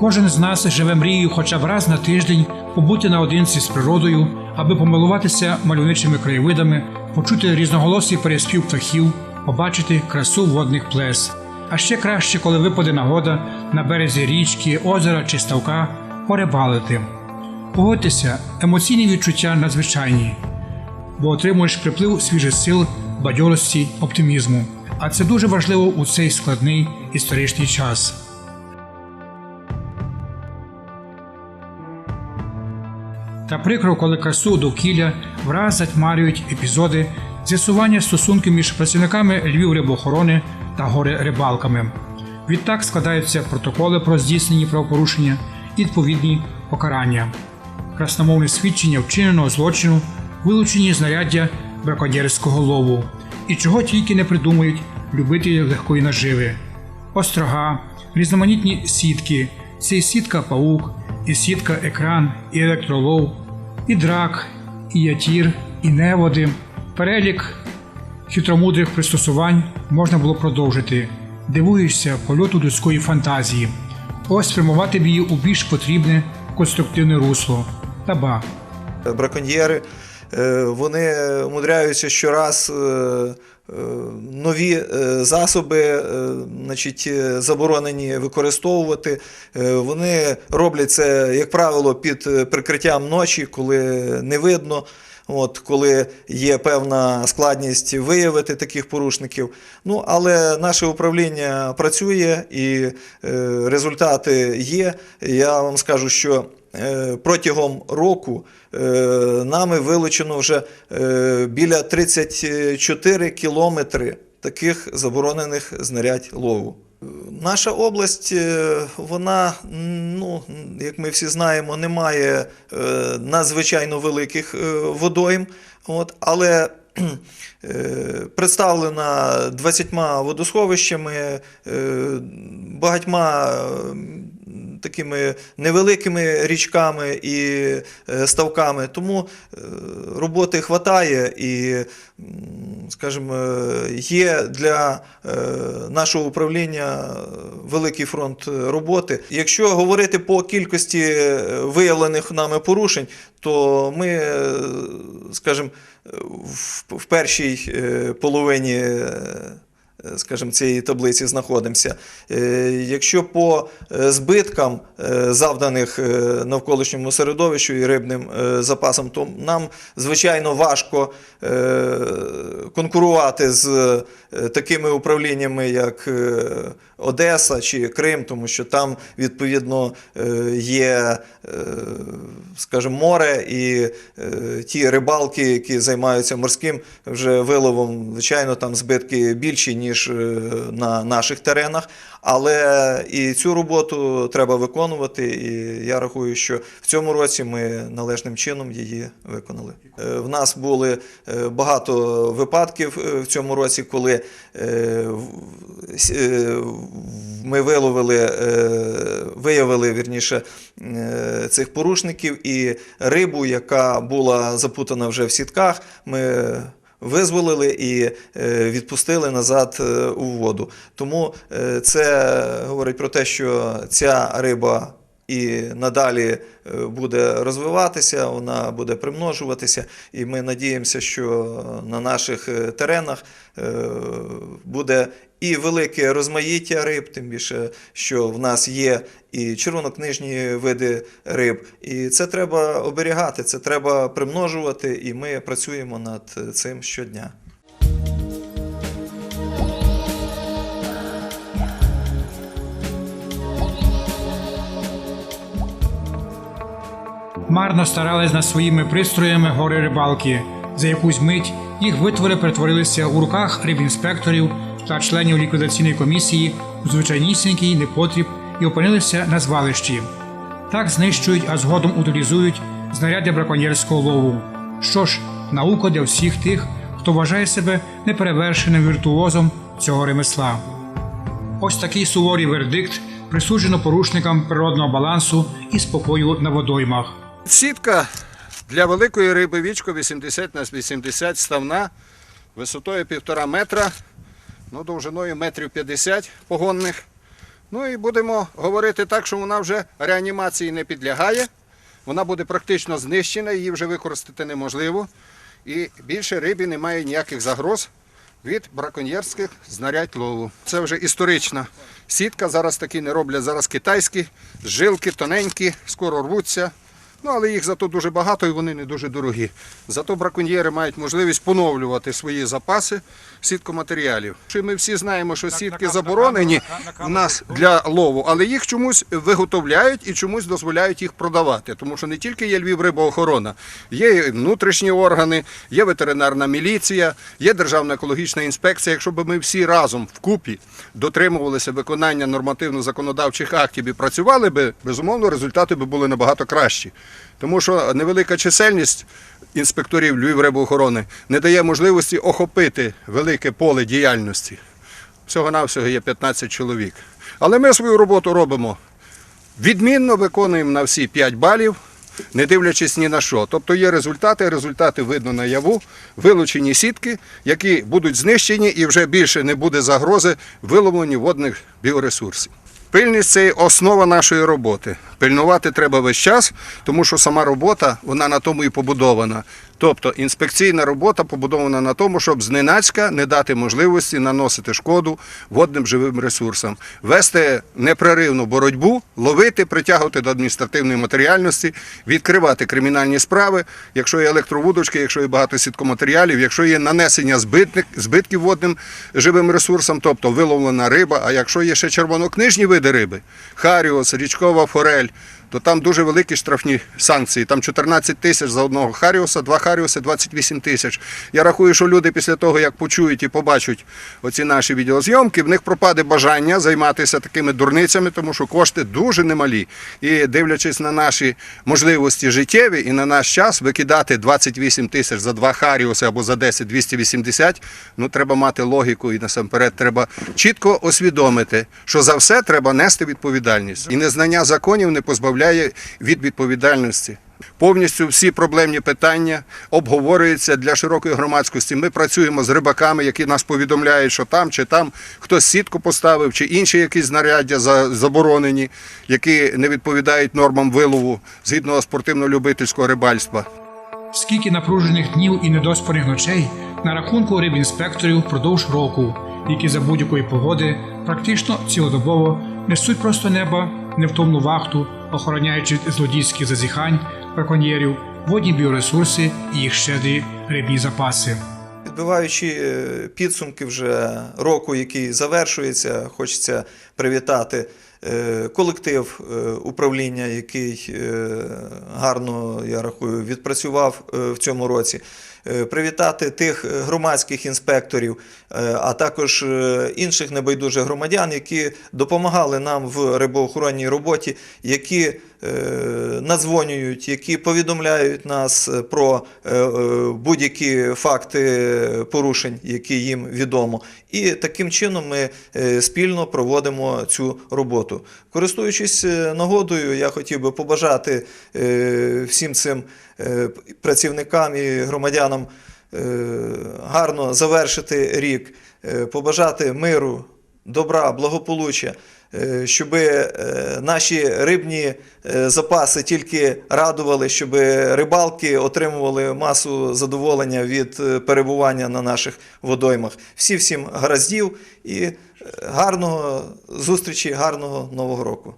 Кожен з нас живе мрією хоча б раз на тиждень побути наодинці з природою, аби помилуватися мальовничими краєвидами, почути різноголосий переспів птахів, побачити красу водних плес. А ще краще, коли випаде нагода на березі річки, озера чи ставка порибалити. Погодьтеся, емоційні відчуття надзвичайні, бо отримуєш приплив свіжих сил, бадьорості, оптимізму. А це дуже важливо у цей складний історичний час. Та прикро, коли красу довкілля враз затьмарюють епізоди з'ясування стосунків між працівниками Львів рибоохорони та горе рибалками. Відтак складаються протоколи про здійснені правопорушення і відповідні покарання, красномовне свідчення вчиненого злочину, вилучені знаряддя браконьєрського лову і чого тільки не придумують любителі легкої наживи. Острога, різноманітні сітки, це і сітка паук, і сітка екран, і електролов, і драк, і ятір, і неводи. Перелік хитромудрих пристосувань можна було продовжити. Дивуєшся польоту людської фантазії. Ось спрямувати б її у більш потрібне конструктивне русло. Та ба. браконьєри. е, Вони умудряються щораз е, е, нові е, засоби, е, значить, е, заборонені використовувати. Е, Вони роблять це, як правило, під е, прикриттям ночі, коли не видно. От, коли є певна складність виявити таких порушників. Ну, але наше управління працює і е, результати є. Я вам скажу, що е, протягом року е, нами вилучено вже е, біля 34 кілометри таких заборонених знарядь лову. Наша область, е, вона, ну, як ми всі знаємо, не має е, надзвичайно великих е, водойм, от, але е, представлена 20 водосховищами, е, багатьма е, такими невеликими річками і е, ставками. Тому е, роботи хватає і, скажімо, е, є для е, нашого управління великий фронт роботи. Якщо говорити по кількості е, виявлених нами порушень, то ми, е, скажімо, в, першій е, половині. Е, скажімо, цієї таблиці знаходимося. Е, Якщо по е, збиткам, завданих навколишньому середовищу і рибним запасам, то нам звичайно важко конкурувати з такими управліннями, як Одеса чи Крим, тому що там відповідно є, скажімо, море і ті рибалки, які займаються морським вже виловом, звичайно, там збитки більші, ніж е, на наших теренах. Але і цю роботу треба виконувати. І я рахую, що в цьому році ми належним чином її виконали. Е, В нас були е, багато випадків в цьому році, коли ми виловили, виявили вірніше цих порушників і рибу, яка була запутана вже в сітках. Ми визволили і е, відпустили назад е, у воду. Тому е, це говорить про те, що ця риба і надалі е, буде розвиватися, вона буде примножуватися, і ми надіємося, що на наших е, теренах е, буде і велике розмаїття риб, тим більше, що в нас є і червонокнижні види риб. І це треба оберігати, це треба примножувати, і ми працюємо над цим щодня. Марно старались над своїми пристроями гори рибалки. За якусь мить їх витвори перетворилися у руках рибінспекторів та членів ліквідаційної комісії у звичайнісінький непотріб і опинилися на звалищі. Так знищують, а згодом утилізують знаряддя браконьєрського лову. Що ж, наука для всіх тих, хто вважає себе неперевершеним віртуозом цього ремесла. Ось такий суворий вердикт присуджено порушникам природного балансу і спокою на водоймах. Сітка для великої риби вічко 80 на 80 ставна, висотою 1,5 метра, ну, довжиною метрів 50 погонних. Ну і будемо говорити так, що вона вже реанімації не підлягає. Вона буде практично знищена, її вже використати неможливо. І більше рибі немає ніяких загроз від браконьєрських знарядь лову. Це вже історична сітка. Зараз такі не роблять. Зараз китайські, жилки тоненькі, скоро рвуться. Ну, але їх зато дуже багато і вони не дуже дорогі. Зато браконьєри мають можливість поновлювати свої запаси сіткоматеріалів. Ми всі знаємо, що сітки заборонені в нас для лову, але їх чомусь виготовляють і чомусь дозволяють їх продавати. Тому що не тільки є Львів рибоохорона, є і внутрішні органи, є ветеринарна міліція, є Державна екологічна інспекція. Якщо б ми всі разом вкупі дотримувалися виконання нормативно-законодавчих актів і працювали би, безумовно, результати би були набагато кращі. Тому що невелика чисельність інспекторів Львіврибоохорони не дає можливості охопити велике поле діяльності. Всього-навсього є 15 чоловік. Але ми свою роботу робимо відмінно, виконуємо на всі 5 балів, не дивлячись ні на що. Тобто є результати, результати видно наяву, вилучені сітки, які будуть знищені і вже більше не буде загрози виловленню водних біоресурсів. Пильність це основа нашої роботи. Пильнувати треба весь час, тому що сама робота вона на тому і побудована. Тобто інспекційна робота побудована на тому, щоб зненацька не дати можливості наносити шкоду водним живим ресурсам, вести непреривну боротьбу, ловити, притягувати до адміністративної матеріальності, відкривати кримінальні справи, якщо є електровудочки, якщо є багато сіткоматеріалів, якщо є нанесення збитків водним живим ресурсам, тобто виловлена риба, а якщо є ще червонокнижні види риби, харіус, річкова форель, то там дуже великі штрафні санкції. Там 14 тисяч за одного харіуса, два харіуси 28 тисяч. Я рахую, що люди після того, як почують і побачать оці наші відеозйомки, в них пропаде бажання займатися такими дурницями, тому що кошти дуже немалі. І дивлячись на наші можливості життєві і на наш час, викидати 28 тисяч за два харіуси або за 10 280, ну треба мати логіку і насамперед треба чітко усвідомити, що за все треба нести відповідальність. І незнання законів не позбавляє від відповідальності. Повністю всі проблемні питання обговорюються для широкої громадськості. Ми працюємо з рибаками, які нас повідомляють, що там чи там хтось сітку поставив, чи інші якісь знаряддя заборонені, які не відповідають нормам вилову згідно спортивно-любительського рибальства. Скільки напружених днів і недоспаних ночей на рахунку рибінспекторів впродовж року, які за будь-якої погоди практично цілодобово несуть просто неба невтомну вахту, охороняючи злодійських зазіхань, браконьєрів, водні біоресурси і їх щедрі рибні запаси. Підбиваючи е, підсумки вже року, який завершується, хочеться привітати е, колектив е, управління, який гарно, я рахую, відпрацював в цьому році. Е, Привітати тих е, громадських інспекторів, е, а також інших небайдужих громадян, які допомагали нам в рибоохоронній роботі, які надзвонюють, які повідомляють нас про будь-які факти порушень, які їм відомо. І таким чином ми спільно проводимо цю роботу. Користуючись нагодою, я хотів би побажати всім цим працівникам і громадянам е, гарно завершити рік, е, побажати миру, добра, благополуччя, щоб наші рибні е, запаси тільки радували, щоб рибалки отримували масу задоволення від е, перебування на наших водоймах. Всі всім гараздів і е, гарного зустрічі, гарного нового року.